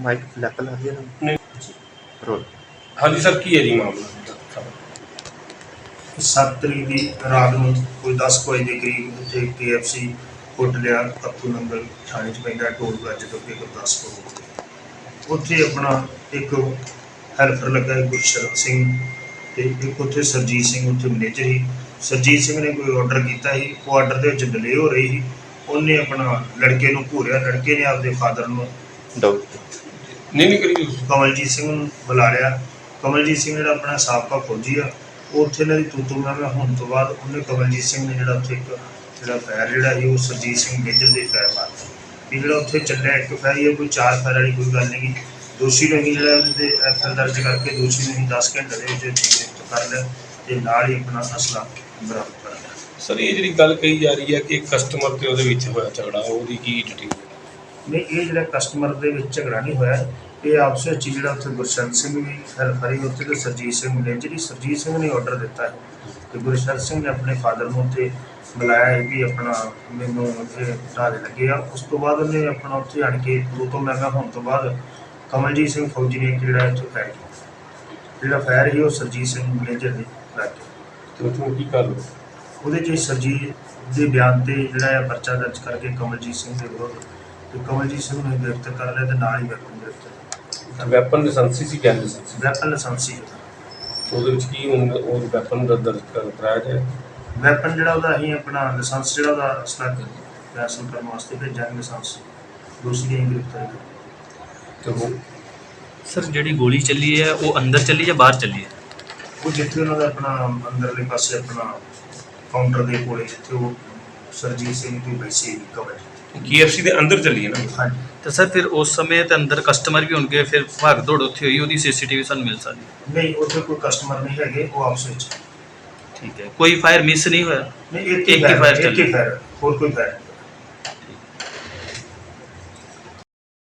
Mic lap ਲਾ ਦਿਆ ਨਹੀਂ। ਰੋਲ। ਹਾਂਜੀ ਸਰ ਕੀ ਹੈ ਜੀ ਮਾਮਲਾ? 7 ਤਰੀਕ ਦੀ ਰਾਤ ਨੂੰ ਕੋਈ 10 ਕੁ ਵਜੇ ਦੇ ਕਰੀਬ ਉੱਥੇ KFC ਪੁੱਟ ਲਿਆ ਕੱਪੂ ਨੰਗਲ ਥਾਣੇ 'ਚ ਪੈਂਦਾ ਟੋਲ ਪਲਾਜ਼ੇ ਤੋਂ ਅੱਗੇ ਗੁਰਦਾਸਪੁਰ। ਉੱਥੇ ਆਪਣਾ ਇੱਕ ਹੈਲਪਰ ਲੱਗਾ ਹੈ ਗੁਰਸ਼ਰਨ ਸਿੰਘ ਤੇ ਇੱਕ ਉੱਥੇ ਸਰਜੀਤ ਸਿੰਘ ਉੱਥੇ ਮੈਨੇਜਰ ਸੀ। ਸਰਜੀਤ ਸਿੰਘ ਨੇ ਕੋਈ ਆਰਡਰ ਕੀਤਾ ਸੀ ਉਹ ਆਰਡਰ ਦੇ ਵਿੱਚ ਡਿਲੇ ਹੋ ਰਹੀ ਸੀ। ਉਹਨੇ ਆਪਣਾ ਲੜਕੇ ਨੂੰ ਘੂਰਿਆ ਲੜਕੇ ਨੇ ਆਪਦੇ ਫਾਦਰ ਨੂੰ ਡਾਊਟ ਨਹੀਂ ਨਹੀਂ ਕਰੀ। ਤੁਸੀਂ। ਕਮਲਜੀਤ ਸਿੰਘ ਨੂੰ ਬੁਲਾ ਲਿਆ। ਕਮਲਜੀਤ ਸਿੰਘ ਜਿਹੜਾ ਆਪਣਾ ਸਾਬਕਾ ਫੌਜੀ ਆ ਉਹ ਉੱਥੇ ਇਹਨਾਂ ਦੀ ਤੂਤੂ ਮੈਂ ਹੋਣ ਤੋਂ ਬਾਅਦ ਉਹਨੇ ਕਮਲਜੀਤ ਸਿੰਘ ਨੇ ਜਿਹੜਾ ਉੱਥੇ ਇੱਕ ਜਿਹੜਾ ਫਾਇਰ ਜਿਹੜਾ ਸੀ ਉਹ ਸਰਜੀਤ ਸਿੰਘ ਮੇਜਰ ਦੇ ਫਾਇਰ ਮਾਰਤਾ। ਵੀ ਜਿਹੜਾ ਉੱਥੇ ਚੱਲਿਆ ਇੱਕ ਫਾਇਰ ਹੀ ਆ, ਕੋਈ ਚਾਰ ਫਾਇਰ ਵਾਲੀ ਕੋਈ ਗੱਲ ਨਹੀਂ। ਦੋਸ਼ੀ ਨੂੰ ਹੀ ਜਿਹੜਾ ਉਹਦੇ ਤੇ ਐਫਆਈਆਰ ਦਰਜ ਕਰਕੇ ਦੋਸ਼ੀ ਨੂੰ ਹੀ 10 ਘੰਟੇ ਦੇ ਵਿੱਚ ਗ੍ਰਿਫਤ ਕਰ ਲਿਆ ਤੇ ਨਾਲ ਹੀ ਆਪਣਾ ਅਸਲਾ ਬਰਾਮਦ ਕਰ ਲਿਆ। ਸਰ ਇਹ ਜਿਹੜੀ ਗੱਲ ਕਹੀ ਜਾ ਰਹੀ ਹੈ ਕਿ ਕਸਟਮਰ ਤੇ ਉਹਦੇ ਵਿੱਚ ਹੋਇਆ ਝਗੜਾ ਉਹਦੀ ਕੀ ਡਿਟੇਲ ਨਹੀਂ ਇਹ ਜਿਹੜਾ ਕਸਟਮਰ ਦੇ ਵਿੱਚ ਝਗੜਾ ਨਹੀਂ ਹੋਇਆ। ਇਹ ਆਪਸ ਵਿੱਚ ਜਿਹੜਾ ਉੱਥੇ ਗੁਰਸ਼ਰਨ ਸਿੰਘ ਵੀ ਸੀ ਉੱਥੇ ਤੇ ਸਰਜੀਤ ਸਿੰਘ ਨੇ ਜਿਹੜੀ ਸਰਜੀਤ ਸਿੰਘ ਨੇ ਆਰਡਰ ਦਿੱਤਾ ਹੈ ਕਿ ਗੁਰਸ਼ਰਨ ਸਿੰਘ ਨੇ ਆਪਣੇ ਫਾਦਰ ਨੂੰ ਉੱਥੇ ਬੁਲਾਇਆ ਹੈ ਵੀ ਆਪਣਾ ਮੈਨੂੰ ਇਹ ਢਾਲੇ ਲੱਗੇ ਆ। ਉਸ ਤੋਂ ਬਾਅਦ ਉਹਨੇ ਆਪਣਾ ਉੱਥੇ ਆਣ ਕੇ ਦੋ ਤੋਂ ਮਹਿੰਗਾ ਹੋਣ ਤੋਂ ਬਾਅਦ ਕਮਲਜੀਤ ਸਿੰਘ ਫੌਜੀ ਨੇ ਜਿਹੜਾ ਇੱਥੇ ਫਾਇਰ ਕੀਤਾ। ਜਿਹੜਾ ਫਾਇਰ ਸੀ ਉਹ ਸਰਜੀਤ ਸਿੰਘ ਮੈਨੇਜਰ ਲੱਗ ਗਿਆ ਤੇ ਉੱਥੋਂ ਕੀ ਕਰ ਲਓ ਉਹਦੇ 'ਚ ਸਰਜੀਤ ਦੇ ਬਿਆਨ ਤੇ ਜਿਹੜਾ ਹੈ ਪਰਚਾ ਦਰਜ ਕਰਕੇ ਕਮਲਜੀਤ ਸਿੰਘ ਦੇ ਵਿਰੁੱਧ ਤੇ ਕਮਲਜੀਤ ਸਿੰਘ ਨੂੰ ਗ੍ਰਿਫਤਾਰ ਕਰ ਲਿਆ ਤੇ ਨਾਲ ਹੀ ਵੈਪਨ ਗ੍ਰਿਫਤਾਰ ਵੈਪਨ ਲਾਇਸੈਂਸੀ ਸੀ ਕਿਆ ਲਾਇਸੈਂਸੀ ਵੈਪਨ ਲਾਇਸੈਂਸੀ ਉਹਦੇ ਵਿੱਚ ਕੀ ਹੁੰਦਾ ਉਹ ਵੈਪਨ ਦਾ ਦਰਜ ਕਰ ਕਰਾਇਆ ਜਾਏ? ਵੈਪਨ ਜਿਹੜਾ ਉਹਦਾ ਅਸੀਂ ਆਪਣਾ ਲਾਇਸੈਂਸ ਜਿਹੜਾ ਉਹਦਾ ਅਸਲਾ ਹਾਸਲ ਕਰਨ ਵਾਸਤੇ ਭੇਜਾਂਗੇ ਲਾਇਸੈਂਸ ਦੂਸਰੀ ਅਸੀਂ ਗ੍ਰਿਫਤਾਰ ਕੀਤੀ। ਤੇ ਉਹ ਸਰ ਜਿਹੜੀ ਗੋਲੀ ਚੱਲੀ ਹੈ ਉਹ ਅੰਦਰ ਚੱਲੀ ਜਾਂ ਬਾਹਰ ਚੱਲੀ ਹੈ? ਉਹ ਜਿੱਥੇ ਉਹਨਾਂ ਦਾ ਆਪਣਾ ਅੰਦਰਲੇ ਪਾਸੇ ਆਪਣਾ ਕਾਊਂਟਰ ਦੇ ਕੋਲੇ ਜਿੱਥੇ ਉਹ ਸਰਜੀਤ ਸਿੰਘ ਦੀ ਬੈਸੀ ਕਵਰ KFC ਦੇ ਅੰਦਰ ਚੱਲੀ ਹੈ ਨਾ। ਹਾਂਜੀ। ਤਾਂ ਸਰ ਫਿਰ ਉਸ ਸਮੇਂ ਤੇ ਅੰਦਰ ਕਸਟਮਰ ਵੀ ਹੋਣਗੇ ਫਿਰ ਭਾਗ ਦੌੜ ਉੱਥੇ ਹੋਈ ਉਹਦੀ ਸੀਸੀਟੀਵੀ ਸਾਨੂੰ ਮਿਲ ਸਕਦੀ ਹੈ। ਨਹੀਂ ਉੱਥੇ ਕੋਈ ਕਸਟਮਰ ਨਹੀਂ ਹੈਗੇ ਉਹ ਆਪਸ ਵਿੱਚ। ਠੀਕ ਹੈ। ਕੋਈ ਫਾਇਰ ਮਿਸ ਨਹੀਂ ਹੋਇਆ? ਨਹੀਂ ਇੱਕ ਹੀ ਇੱਕ ਹੀ ਫਾਇਰ ਇੱਕ ਹੀ। ਫਾਇਰ ਹੋਰ ਕੋਈ ਫਾਇਰ ਨਹੀਂ।